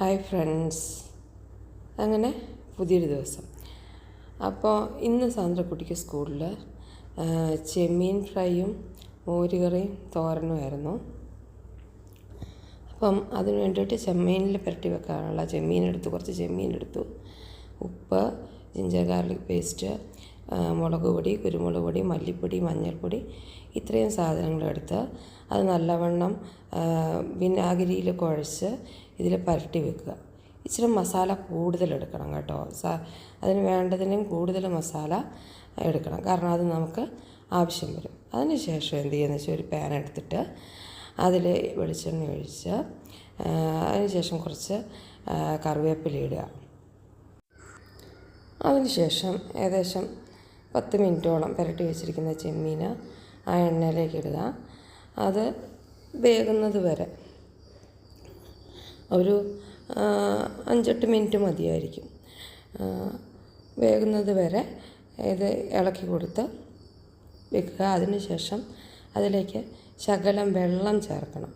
Hi friends. അങ്ങനെ പുതിയൊരു ദിവസം. അപ്പോൾ ഇന്ന് സാന്ദ്രക്കുട്ടിക്ക് സ്കൂളിൽ ചെമ്മീൻ ഫ്രൈയും മോരുകറിയും തോരനുമായിരുന്നു. അപ്പം അതിന് വേണ്ടിയിട്ട് ചെമ്മീനിൽ പുരട്ടി വെക്കാനുള്ള ചെമ്മീൻ എടുത്തു കുറച്ച് ചെമ്മീൻ എടുത്തു ഉപ്പ് ജിഞ്ചർ ഗാർലിക് പേസ്റ്റ് മുളക് പൊടി കുരുമുളക് പൊടി മല്ലിപ്പൊടി മഞ്ഞൾപ്പൊടി ഇത്രയും സാധനങ്ങളെടുത്ത് അത് നല്ലവണ്ണം വിനാഗിരിയിൽ കുഴച്ച് ഇതിൽ പരട്ടി വെക്കുക. ഇച്ചിരി മസാല കൂടുതലെടുക്കണം കേട്ടോ. സ അതിന് വേണ്ടതിനും കൂടുതൽ മസാല എടുക്കണം. കാരണം അത് നമുക്ക് ആവശ്യം വരും. അതിന് ശേഷം എന്ത് ചെയ്യുന്ന? വെച്ചാൽ ഒരു പാൻ എടുത്തിട്ട് അതിൽ വെളിച്ചെണ്ണ ഒഴിച്ച് അതിന് ശേഷം കുറച്ച് കറിവേപ്പില ഇടുക. അതിനുശേഷം ഏകദേശം പത്ത് മിനിറ്റോളം പുരട്ടി വെച്ചിരിക്കുന്ന ചെമ്മീൻ ആ എണ്ണയിലേക്ക് ഇടുക. അത് വേകുന്നത് വരെ. ഒരു അഞ്ചെട്ട് മിനിറ്റ് മതിയായിരിക്കും. വേകുന്നത് വരെ ഇത് ഇളക്കി കൊടുത്ത് വെക്കുക. അതിനുശേഷം അതിലേക്ക് ശകലം വെള്ളം ചേർക്കണം.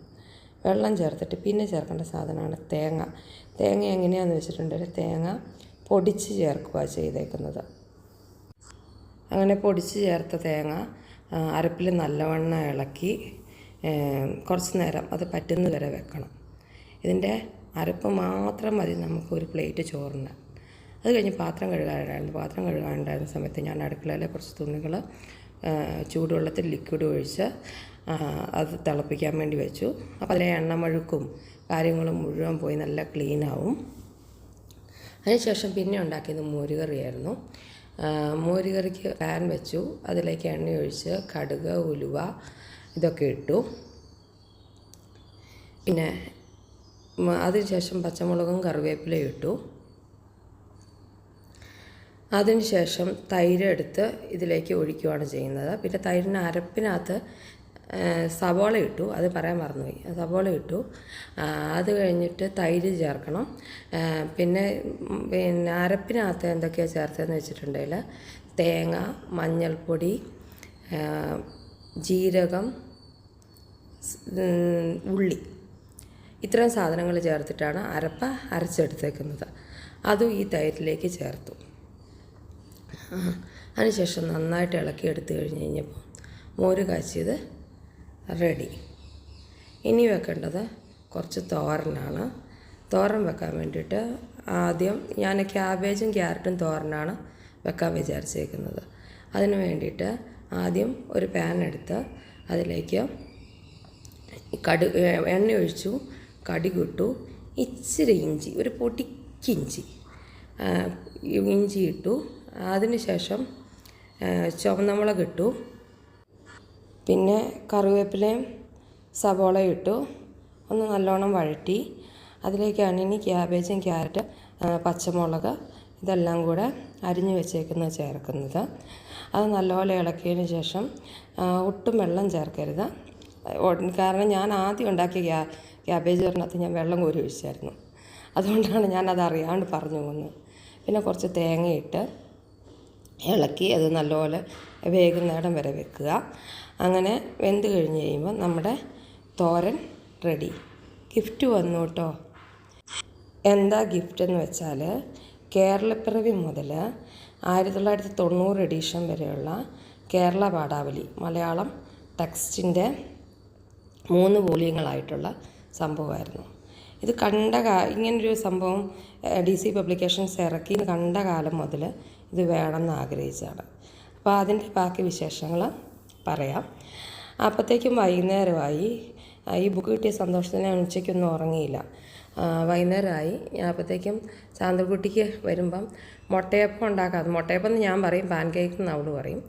വെള്ളം ചേർത്തിട്ട് പിന്നെ ചേർക്കേണ്ട സാധനമാണ് തേങ്ങ. തേങ്ങ എങ്ങനെയാണെന്ന് വെച്ചിട്ടുണ്ടെങ്കിൽ തേങ്ങ പൊടിച്ച് ചേർക്കുക ചെയ്തേക്കുന്നത്. അങ്ങനെ പൊടിച്ച് ചേർത്ത തേങ്ങ അരപ്പിൽ നല്ലവണ്ണം ഇളക്കി കുറച്ച് നേരം അത് പറ്റുന്ന വരെ വെക്കണം. ഇതിന്റെ അരപ്പ് മാത്രം മതി നമുക്ക് ഒരു പ്ലേറ്റ് ചോറിന്. അത് കഴിഞ്ഞ് പാത്രം കഴുകാനുണ്ടായിരുന്നു. പാത്രം കഴുകാനുണ്ടായിരുന്ന സമയത്ത് ഞാൻ അടുക്കളയിലെ കുറച്ച് തുണികൾ ചൂടുവെള്ളത്തിൽ ലിക്വിഡ് ഒഴിച്ച് അത് തിളപ്പിക്കാൻ വേണ്ടി വെച്ചു. അപ്പോൾ അതിലെ എണ്ണമഴുക്കും കാര്യങ്ങളും മുഴുവൻ പോയി നല്ല ക്ലീനാവും അതിനുശേഷം പിന്നെ ഉണ്ടാക്കിയത് മോരുകറിയായിരുന്നു. മോരുകറിക്ക് പാൻ വെച്ചു. അതിലേക്ക് എണ്ണ ഒഴിച്ച് കടുക് ഉലുവ ഇതൊക്കെ ഇട്ടു. പിന്നെ അതിനുശേഷം പച്ചമുളകും കറിവേപ്പിലയും ഇട്ടു. അതിനുശേഷം തൈര് എടുത്ത് ഇതിലേക്ക് ഒഴിക്കുകയാണ് ചെയ്യുന്നത്. പിന്നെ തൈരിന് അരപ്പിനകത്ത് സവോള ഇട്ടു. അത് പറയാൻ മറന്നുപോയി. സവോള ഇട്ടു. അത് കഴിഞ്ഞിട്ട് തൈര് ചേർക്കണം. പിന്നെ പിന്നെ അരപ്പിനകത്ത് എന്തൊക്കെയാണ് ചേർത്തതെന്ന് വെച്ചിട്ടുണ്ടെങ്കിൽ തേങ്ങ മഞ്ഞൾപ്പൊടി ജീരകം ഉള്ളി. ഇത്രയും സാധനങ്ങൾ ചേർത്തിട്ടാണ് അരപ്പ അരച്ചെടുത്തേക്കുന്നത്. അതും ഈ തൈരിലേക്ക് ചേർത്തു. അതിനുശേഷം നന്നായിട്ട് ഇളക്കി എടുത്തു കഴിഞ്ഞ് കഴിഞ്ഞപ്പോൾ മോര് കാച്ചിയത് റെഡി. ഇനി വെക്കേണ്ടത് കുറച്ച് തോരനാണ്. തോരൻ വെക്കാൻ വേണ്ടിയിട്ട് ആദ്യം ഞാൻ ക്യാബേജും ക്യാരറ്റും തോരനാണ് വെക്കാൻ വിചാരിച്ചേക്കുന്നത്. അതിന് വേണ്ടിയിട്ട് ആദ്യം ഒരു പാൻ എടുത്ത് അതിലേക്ക് കടു എണ്ണ ഒഴിച്ചു കടി കടുകിട്ടു ഇച്ചിരി ഇഞ്ചി ഒരു പൊടിക്കിഞ്ചി ഇഞ്ചി ഇട്ടു. അതിന് ശേഷം ചുവന്നമുളക് ഇട്ടു. പിന്നെ കറിവേപ്പിലയും സവോളയും ഇട്ടു. ഒന്ന് നല്ലോണം വഴറ്റി. അതിലേക്കാണ് ഇനി ക്യാബേജും ക്യാരറ്റ് പച്ചമുളക് ഇതെല്ലാം കൂടെ അരിഞ്ഞു വെച്ചേക്കുന്നത് ചേർക്കുന്നത്. അത് നല്ലപോലെ ഇളക്കിയതിന് ശേഷം ഒട്ടും വെള്ളം ചേർക്കരുത്. കാരണം ഞാൻ ആദ്യം ഉണ്ടാക്കിയ ക്യാ ക്യാബേജ് പറഞ്ഞകത്ത് ഞാൻ വെള്ളം കോരി ഒഴിച്ചായിരുന്നു. അതുകൊണ്ടാണ് ഞാനത് അറിയാണ്ട് പറഞ്ഞു പോകുന്നത്. പിന്നെ കുറച്ച് തേങ്ങയിട്ട് ഇളക്കി അത് നല്ലപോലെ വേകുന്നിടം വരെ വെക്കുക. അങ്ങനെ വെന്ത് കഴിഞ്ഞ് കഴിയുമ്പോൾ നമ്മുടെ തോരൻ റെഡി ഗിഫ്റ്റ് വന്നു കേട്ടോ. എന്താ ഗിഫ്റ്റ് എന്ന് വെച്ചാൽ കേരളപ്പിറവി മുതൽ ആയിരത്തി തൊള്ളായിരത്തി തൊണ്ണൂറ് എഡീഷൻ വരെയുള്ള കേരള പാഠാവലി മലയാളം ടെക്സ്റ്റിന്റെ മൂന്ന് വോളിയങ്ങളായിട്ടുള്ള സംഭവമായിരുന്നു. ഇത് കണ്ട കാ ഇങ്ങനൊരു സംഭവം ഡി സി പബ്ലിക്കേഷൻസ് ഇറക്കി. കണ്ട കാലം മുതൽ ഇത് വേണമെന്ന് ആഗ്രഹിച്ചാണ് അപ്പോൾ അതിന്റെ ബാക്കി വിശേഷങ്ങൾ പറയാം. അപ്പോഴത്തേക്കും വൈകുന്നേരമായി ഈ ബുക്ക് കിട്ടിയ സന്തോഷത്തിന് ഞാൻ ഉച്ചയ്ക്കൊന്നും ഉറങ്ങിയില്ല. വൈകുന്നേരമായി അപ്പോഴത്തേക്കും ചാന്തക്കുട്ടിക്ക് വരുമ്പം മുട്ടയപ്പം ഉണ്ടാക്കാതെ മുട്ടയപ്പം എന്ന് ഞാൻ പറയും പാൻ കേക്ക് എന്ന് അവൾ പറയും.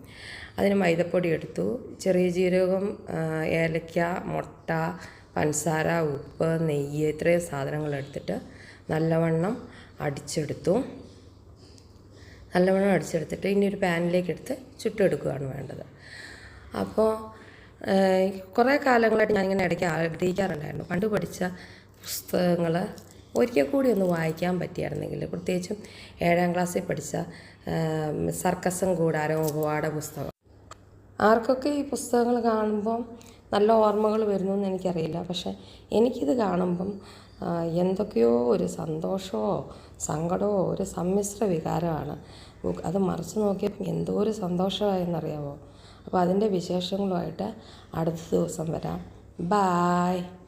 അതിന് മൈദപ്പൊടി എടുത്തു. ചെറിയ ജീരകം ഏലക്ക മുട്ട പഞ്ചസാര ഉപ്പ് നെയ്യ് ഇത്രയും സാധനങ്ങൾ എടുത്തിട്ട് നല്ലവണ്ണം അടിച്ചെടുത്തു. നല്ലവണ്ണം അടിച്ചെടുത്തിട്ട് ഇനി ഒരു പാനിലേക്ക് എടുത്ത് ചുട്ടെടുക്കുകയാണ് വേണ്ടത്. അപ്പോൾ കുറേ കാലങ്ങളായിട്ട് ഞാനിങ്ങനെ ഇടയ്ക്ക് ആഗ്രഹിക്കാറുണ്ടായിരുന്നു. പണ്ട് പഠിച്ച പുസ്തകങ്ങൾ ഒരിക്കൽ കൂടി ഒന്ന് വായിക്കാൻ പറ്റിയായിരുന്നെങ്കിൽ പ്രത്യേകിച്ചും ഏഴാം ക്ലാസ്സിൽ പഠിച്ച സർക്കസും കൂടാരം ഉപവാട പുസ്തകം. ആർക്കൊക്കെ ഈ പുസ്തകങ്ങൾ കാണുമ്പം നല്ല ഓർമ്മകൾ വരുന്നു എന്ന് എനിക്കറിയില്ല. പക്ഷേ എനിക്കിത് കാണുമ്പം എന്തൊക്കെയോ ഒരു സന്തോഷമോ സങ്കടമോ ഒരു സമ്മിശ്ര വികാരമാണ്. അത് മറിച്ച് നോക്കിയപ്പോൾ എന്തോ ഒരു സന്തോഷമായെന്നറിയാമോ അപ്പോൾ അതിന്റെ വിശേഷങ്ങളുമായിട്ട് അടുത്ത ദിവസം വരാം. ബായ്.